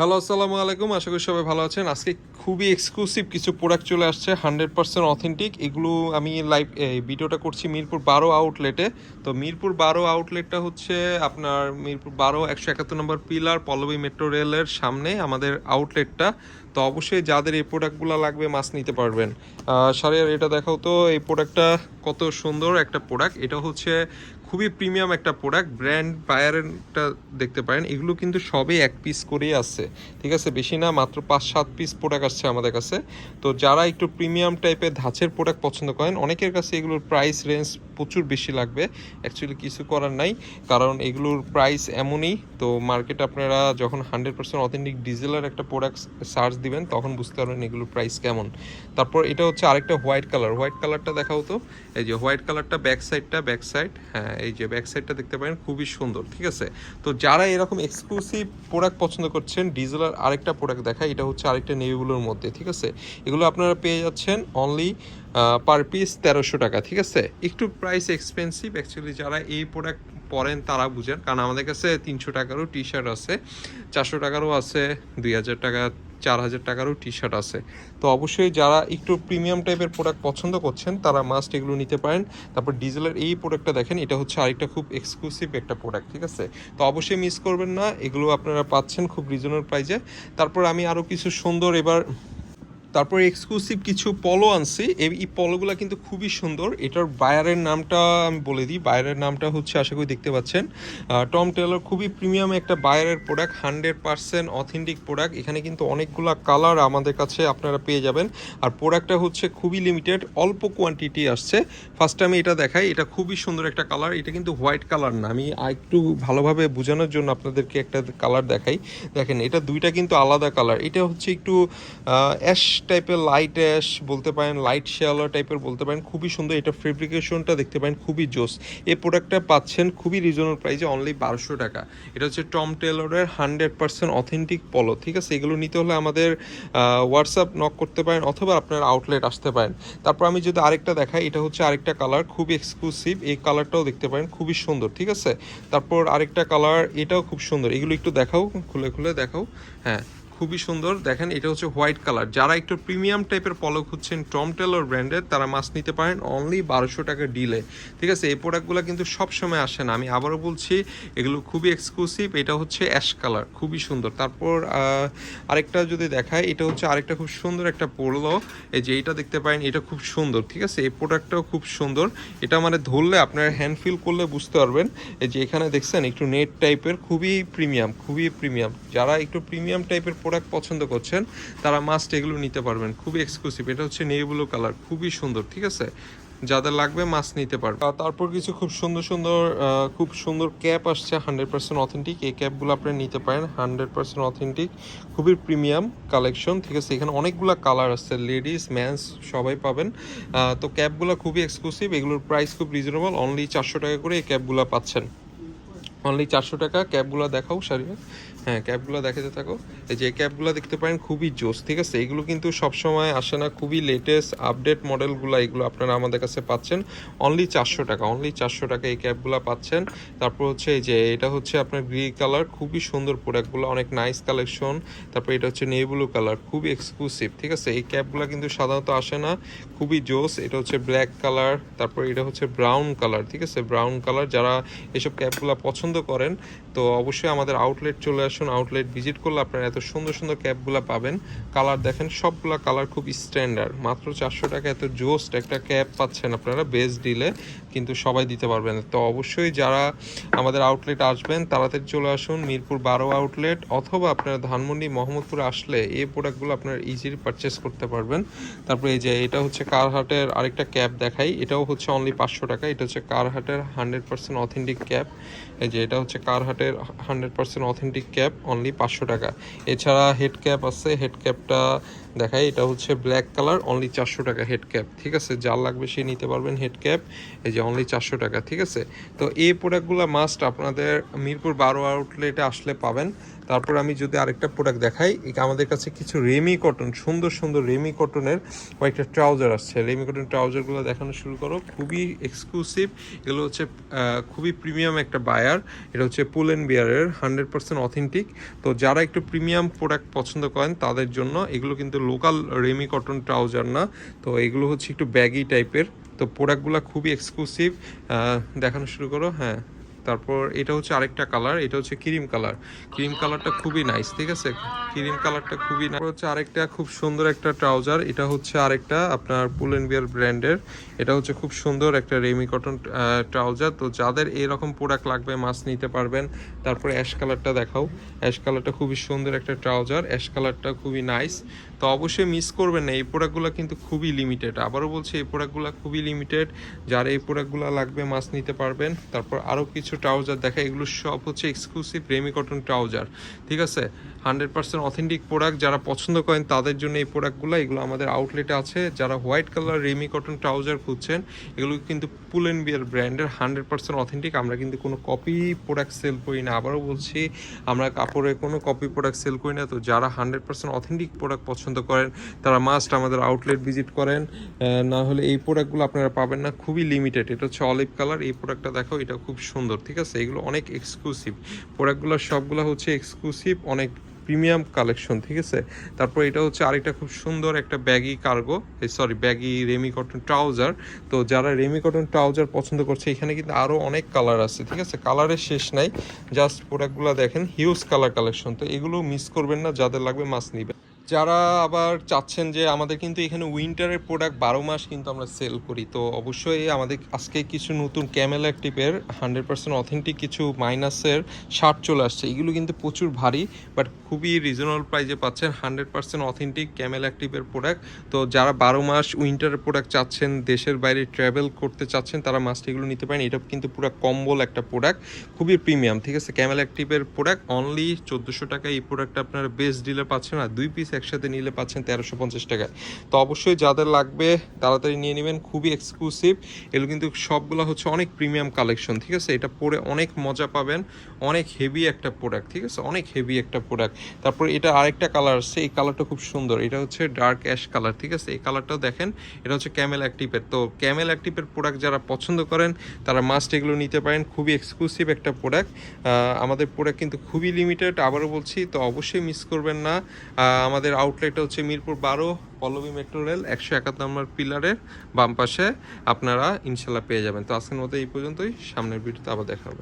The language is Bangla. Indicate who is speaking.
Speaker 1: হ্যালো আসসালামু আলাইকুম। আশা করি সবাই ভালো আছেন। আজকে খুবই এক্সক্লুসিভ কিছু প্রোডাক্ট চলে আসছে হান্ড্রেড পার্সেন্ট অথেন্টিক এগুলো আমি লাইভ ভিডিওটা করছি মিরপুর বারো আউটলেটে তো মিরপুর বারো আউটলেটটা হচ্ছে আপনার মিরপুর বারো একশো একাত্তর নম্বর পিলার পল্লবী মেট্রো রেলের সামনে আমাদের আউটলেটটা তো অবশ্যই যাদের এই প্রোডাক্টগুলো লাগবে মাছ নিতে পারবেন। সারিয়ার, এটা দেখাও তো, এই প্রোডাক্টটা কত সুন্দর একটা প্রোডাক্ট এটা হচ্ছে খুবই প্রিমিয়াম একটা প্রোডাক্ট ব্র্যান্ড বায়ারেরটা দেখতে পারেন। এগুলো কিন্তু সবই এক পিস করেই আসছে, ঠিক আছে? বেশি না, মাত্র পাঁচ, সাত পিস প্রোডাক্ট আসছে আমাদের কাছে। তো যারা একটু প্রিমিয়াম টাইপের ধাঁচের প্রোডাক্ট পছন্দ করেন, অনেকের কাছে এগুলোর প্রাইস রেঞ্জ প্রচুর বেশি লাগবে। অ্যাকচুয়ালি কিছু করার নাই, কারণ এগুলোর প্রাইস এমনই। তো মার্কেটে আপনারা যখন হান্ড্রেড পার্সেন্ট অথেন্টিক ডিজেলের একটা প্রোডাক্ট সার্চ দিবেন, তখন বুঝতে পারবেন এগুলোর প্রাইস কেমন। তারপর এটা হচ্ছে আরেকটা হোয়াইট কালার হোয়াইট কালারটা দেখাও তো। এই যে হোয়াইট কালারটা ব্যাক সাইডটা ব্যাক সাইড হ্যাঁ এই যে ব্যাক সাইডটা দেখতে পারেন, খুবই সুন্দর, ঠিক আছে? তো যারা এরকম এক্সক্লুসিভ প্রোডাক্ট পছন্দ করছেন ডিজেলার আরেকটা প্রোডাক্ট দেখায় এটা হচ্ছে আরেকটা নেভিগুলোর মধ্যে, ঠিক আছে? এগুলো আপনারা পেয়ে যাচ্ছেন অনলি পার পিস তেরোশো টাকা, ঠিক আছে? একটু প্রাইস এক্সপেন্সিভ অ্যাকচুয়ালি যারা এই প্রোডাক্ট পরেন তারা বুঝেন, কারণ আমাদের কাছে তিনশো টাকারও টি শার্ট আছে, চারশো টাকারও আছে, দুই হাজার টাকা চার হাজার টাকারও টি শার্ট আছে। তো অবশ্যই যারা একটু প্রিমিয়াম টাইপের প্রোডাক্ট পছন্দ করছেন, তারা মাস্ট এগুলো নিতে পারেন। তারপর ডিজেলের এই প্রোডাক্টটা দেখেন, এটা হচ্ছে আরেকটা খুব এক্সক্লুসিভ একটা প্রোডাক্ট ঠিক আছে? তো অবশ্যই মিস করবেন না, এগুলো আপনারা পাচ্ছেন খুব রিজনেবল প্রাইজে তারপর আমি আরও কিছু সুন্দর এবার তারপর এক্সক্লুসিভ কিছু পলো আনছি। এই পলোগুলো কিন্তু খুবই সুন্দর। এটার বায়ারের নামটা আমি বলে দিই। বায়ারের নামটা হচ্ছে, আশা করি দেখতে পাচ্ছেন টম টেলর খুবই প্রিমিয়াম একটা বায়ারের product hundred percent authentic product এখানে কিন্তু অনেকগুলো কালার আমাদের কাছে আপনারা পেয়ে যাবেন। আর প্রোডাক্টটা হচ্ছে খুবই লিমিটেড অল্প কোয়ান্টিটি আসছে। ফার্স্ট আমি এটা দেখাই, এটা খুবই সুন্দর একটা কালার এটা কিন্তু হোয়াইট কালার না। আমি একটু ভালোভাবে বোঝানোর জন্য আপনাদেরকে একটা কালার দেখাই। দেখেন, এটা দুইটা কিন্তু আলাদা কালার এটা হচ্ছে একটু অ্যাশ টাইপের লাইট অ্যাশ বলতে পারেন লাইট শেয়ালার টাইপের বলতে পারেন, খুবই সুন্দর। এটা ফেব্রিকেশনটা দেখতে পারেন, খুবই জোস। এই প্রোডাক্টটা পাচ্ছেন খুবই রিজনেবল প্রাইসে অনলি বারোশো টাকা। এটা হচ্ছে টম টেলরের হান্ড্রেড পার্সেন্ট অথেন্টিক পলো ঠিক আছে? এগুলো নিতে হলে আমাদের হোয়াটসঅ্যাপ নক করতে পারেন অথবা আপনার আউটলেট আসতে পারেন। তারপর আমি যদি আরেকটা দেখাই, এটা হচ্ছে আরেকটা কালার খুবই এক্সক্লুসিভ এই কালারটাও দেখতে পারেন, খুবই সুন্দর, ঠিক আছে? তারপর আরেকটা কালার এটাও খুব সুন্দর। এগুলো একটু দেখাও, খুলে খুলে দেখাও। হ্যাঁ। খুবই সুন্দর। দেখেন, এটা হচ্ছে হোয়াইট কালার। যারা একটু প্রিমিয়াম টাইপের পলক হচ্ছেন টম টেলর ব্র্যান্ডের, তারা মাছ নিতে পারেন অনলি বারোশো টাকা ডিলে ঠিক আছে, এই প্রোডাক্টগুলো কিন্তু সবসময় আসে না। আমি আবারও বলছি, এগুলো খুবই এক্সক্লুসিভ এটা হচ্ছে অ্যাশ কালার খুবই সুন্দর। তারপর আরেকটা যদি দেখায় এটা হচ্ছে আরেকটা খুব সুন্দর একটা পড়ল এই যে এইটা দেখতে পারেন, এটা খুব সুন্দর। ঠিক আছে, এই প্রোডাক্টটাও খুব সুন্দর। এটা মানে ধরলে আপনার হ্যান্ড ফিল করলে বুঝতে পারবেন। এই যে এখানে দেখছেন, একটু নেট টাইপের খুবই প্রিমিয়াম খুবই প্রিমিয়াম যারা একটু প্রিমিয়াম টাইপের প্রোডাক্ট পছন্দ করছেন, তারা মাস্ট এগুলো নিতে পারবেন। খুবই এক্সক্লুসিভ এটা হচ্ছে নেই ব্লু কালার খুবই সুন্দর, ঠিক আছে? যাদের লাগবে মাছ নিতে পারবে। তারপর কিছু খুব সুন্দর সুন্দর খুব সুন্দর ক্যাপ আসছে হান্ড্রেড পার্সেন্ট অথেন্টিক এই ক্যাপগুলো আপনি নিতে পারেন হান্ড্রেড পার্সেন্ট অথেন্টিক খুবই প্রিমিয়াম কালেকশন ঠিক আছে? এখানে অনেকগুলো কালার আছে লেডিস ম্যানস সবাই পাবেন। তো ক্যাপগুলো খুবই এক্সক্লুসিভ এগুলোর প্রাইস খুব রিজনেবল অনলি চারশো টাকা করে এই ক্যাপগুলো পাচ্ছেন। অনলি চারশো টাকা ক্যাবগুলো দেখাও সারিয়া হ্যাঁ ক্যাবগুলো দেখাতে থাকো। এই যে ক্যাবগুলো দেখতে পারেন, খুবই জোস, ঠিক আছে? এগুলো কিন্তু সবসময় আসে না। খুবই লেটেস্ট আপডেট মডেলগুলো এগুলো আপনারা আমাদের কাছে পাচ্ছেন। অনলি চারশো টাকা অনলি চারশো টাকা এই ক্যাবগুলো পাচ্ছেন। তারপর হচ্ছে এই যে, এটা হচ্ছে আপনার গ্রি কালার খুবই সুন্দর প্রোডাক্টগুলো অনেক নাইস কালেকশন তারপর এটা হচ্ছে নেই ব্লু কালার খুবই এক্সক্লুসিভ ঠিক আছে? এই ক্যাবগুলো কিন্তু সাধারণত আসে না, খুবই জোস। এটা হচ্ছে ব্ল্যাক কালার তারপর এটা হচ্ছে ব্রাউন কালার ঠিক আছে? ব্রাউন কালার যারা এসব ক্যাবগুলো পছন্দ করেন, তো অবশ্যই আমাদের আউটলেট চলে আসুন আউটলেট ভিজিট করলে আপনারা এত সুন্দর সুন্দর ক্যাবগুলো পাবেন। কালার দেখেন, সবগুলা কালার খুব স্ট্যান্ডার্ড মাত্র চারশো টাকা, এত জোস্ট একটা ক্যাব পাচ্ছেন আপনারা বেস্ট ডিলে কিন্তু সবাই দিতে পারবেন তো অবশ্যই যারা আমাদের আউটলেট আসবেন, তাড়াতাড়ি চলে আসুন মিরপুর বারো আউটলেট অথবা আপনারা ধানমন্ডি, মোহাম্মদপুরে আসলে এই প্রোডাক্টগুলো আপনারা ইজিলি পারচেস করতে পারবেন। তারপরে এই যে, এটা হচ্ছে কারহাটের আরেকটা ক্যাব দেখাই। এটাও হচ্ছে অনলি পাঁচশো টাকা। এটা হচ্ছে কারহাটের হান্ড্রেড পার্সেন্ট অথেন্টিক ক্যাব। এই যে, এটা হচ্ছে কারহাটের hundred percent authentic cap only পাঁচশো টাকা। এছাড়া হেড ক্যাপ আছে হেড ক্যাপটা দেখাই, এটা হচ্ছে ব্ল্যাক কালার অনলি চারশো টাকা হেড ক্যাপ ঠিক আছে? যার লাগবে সে নিতে পারবেন হেড ক্যাপ এই যে অনলি চারশো টাকা, ঠিক আছে? তো এই প্রোডাক্টগুলো মাস্ট আপনাদের মিরপুর বারো আউটলেটে আসলে পাবেন। তারপর আমি যদি আরেকটা প্রোডাক্ট দেখাই আমাদের কাছে কিছু রেমি কটন সুন্দর সুন্দর রেমি কটনের কয়েকটা ট্রাউজার আসছে। রেমি কটন ট্রাউজারগুলো দেখানো শুরু করো, খুবই এক্সক্লুসিভ এগুলো হচ্ছে খুবই প্রিমিয়াম একটা বায়ার এটা হচ্ছে পুল অ্যান্ড বিয়ারের হান্ড্রেড পার্সেন্ট অথেন্টিক তো যারা একটু প্রিমিয়াম প্রোডাক্ট পছন্দ করেন, তাদের জন্য এগুলো কিন্তু লোকাল রেমি কটন ট্রাউজার না, তো এগুলো হচ্ছে একটু ব্যাগি টাইপের তো প্রোডাক্টগুলো খুবই এক্সক্লুসিভ দেখানো শুরু করো হ্যাঁ। তারপর এটা হচ্ছে আরেকটা কালার এটা হচ্ছে ক্রিম কালার ক্রিম কালারটা খুবই নাইস ঠিক আছে? ক্রিম কালারটা খুবই নাইস হচ্ছে আরেকটা খুব সুন্দর একটা ট্রাউজার এটা হচ্ছে আরেকটা আপনার পুল এন্ড বিয়ার ব্র্যান্ডের এটা হচ্ছে খুব সুন্দর একটা রেমি কটন ট্রাউজার তো যাদের এরকম প্রোডাক্ট লাগবে মাছ নিতে পারবেন। তারপরে অ্যাশ কালারটা দেখাও। অ্যাশ কালারটা খুবই সুন্দর একটা ট্রাউজার অ্যাশ কালারটা খুবই নাইস তো অবশ্যই মিস করবেন না। এই প্রোডাক্টগুলো কিন্তু খুবই লিমিটেড আবারও বলছি, এই প্রোডাক্টগুলো খুবই লিমিটেড যারা এই প্রোডাক্টগুলো লাগবে মাছ নিতে পারবেন। তারপর আরও কিছু ট্রাউজার দেখা, এগুলো সব হচ্ছে এক্সক্লুসিভ রেমি কটন ট্রাউজার ঠিক আছে? হান্ড্রেড পার্সেন্ট অথেন্টিক প্রোডাক্ট যারা পছন্দ করেন, তাদের জন্য এই প্রোডাক্টগুলো এগুলো আমাদের আউটলেটে আছে। যারা white colour ramie cotton trouser খুঁজছেন, এগুলো কিন্তু পুল অ্যান্ড বিয়ার ব্র্যান্ডের হান্ড্রেড পার্সেন্ট অথেন্টিক আমরা কিন্তু কোনো কপি প্রোডাক্ট সেল করি না। আবারও বলছি, আমরা কাপড়ে কোনো কপি প্রোডাক্ট সেল করি না। তো যারা হান্ড্রেড পার্সেন্ট অথেন্টিক প্রোডাক্ট পছন্দ করেন, তারা মাস্ট আমাদের আউটলেট ভিজিট করেন। না হলে এই প্রোডাক্টগুলো আপনারা পাবেন না, খুবই লিমিটেড এটা হচ্ছে অলিভ কালার এই প্রোডাক্টটা দেখো এটা খুব সুন্দর, ঠিক আছে? এগুলো অনেক এক্সক্লুসিভ প্রোডাক্টগুলো সবগুলো হচ্ছে এক্সক্লুসিভ অনেক প্রিমিয়াম কালেকশন ঠিক আছে? তারপর এটা হচ্ছে আরেকটা খুব সুন্দর একটা baggy cargo sorry baggy ramie cotton trouser তো যারা রেমি কটন ট্রাউজার পছন্দ করছে, এখানে কিন্তু আরও অনেক কালার আছে, ঠিক আছে? কালারের শেষ নাই জাস্ট প্রোডাক্টগুলো দেখেন হিউজ কালার কালেকশন তো এগুলো মিস করবেন না, যাদের লাগবে মাছ নিবেন। যারা আবার চাচ্ছেন যে আমাদের কিন্তু এখানে উইন্টারের প্রোডাক্ট বারো মাস কিন্তু আমরা সেল করি, তো অবশ্যই আমাদের আজকে কিছু নতুন ক্যামেল অ্যাক্টিভের হান্ড্রেড পার্সেন্ট অথেন্টিক কিছু মাইনাসের শার্ট চলে আসছে। এগুলো কিন্তু প্রচুর ভারী বাট খুবই রিজনেবল প্রাইজে পাচ্ছেন হান্ড্রেড পার্সেন্ট অথেন্টিক ক্যামেল অ্যাক্টিভের প্রোডাক্ট তো যারা বারো মাস উইন্টারের প্রোডাক্ট চাচ্ছেন, দেশের বাইরে ট্রাভেল করতে চাচ্ছেন, তারা মাস্ট এগুলো নিতে পারেন। এটা কিন্তু পুরো কম্বল একটা প্রোডাক্ট খুবই প্রিমিয়াম ঠিক আছে? ক্যামেল অ্যাক্টিভের প্রোডাক্ট অনলি চোদ্দোশো টাকা এই প্রোডাক্টটা আপনারা বেস্ট ডিলে পাচ্ছেন, আর দুই পিস একসাথে নিলে পাচ্ছেন তেরোশো পঞ্চাশ টাকায়। তো অবশ্যই যাদের লাগবে তাড়াতাড়ি নিয়ে নেবেন খুবই এক্সক্লুসিভ এগুলো কিন্তু সবগুলো হচ্ছে অনেক প্রিমিয়াম কালেকশন ঠিক আছে? এটা পরে অনেক মজা পাবেন অনেক হেভি একটা প্রোডাক্ট ঠিক আছে? অনেক হেভি একটা প্রোডাক্ট তারপর এটা আরেকটা কালার আসছে এই কালারটা খুব সুন্দর। এটা হচ্ছে ডার্ক অ্যাশ কালার ঠিক আছে? এই কালারটাও দেখেন এটা হচ্ছে ক্যামেল অ্যাক্টিভের তো ক্যামেল অ্যাক্টিভের প্রোডাক্ট যারা পছন্দ করেন তারা মাস্ট এগুলো নিতে পারেন খুবই এক্সক্লুসিভ একটা প্রোডাক্ট আমাদের প্রোডাক্ট কিন্তু খুবই লিমিটেড আবারও বলছি তো অবশ্যই মিস করবেন না। আহ, আমাদের আউটলেটটা হচ্ছে মিরপুর বারো, পল্লবী মেট্রো রেল একশো একাত্তর নম্বর পিলারের বাম পাশে আপনারা ইনশাল্লাহ পেয়ে যাবেন। তো আজকের মতো এই পর্যন্তই, সামনের ভিডিওতে আবার দেখা হবে।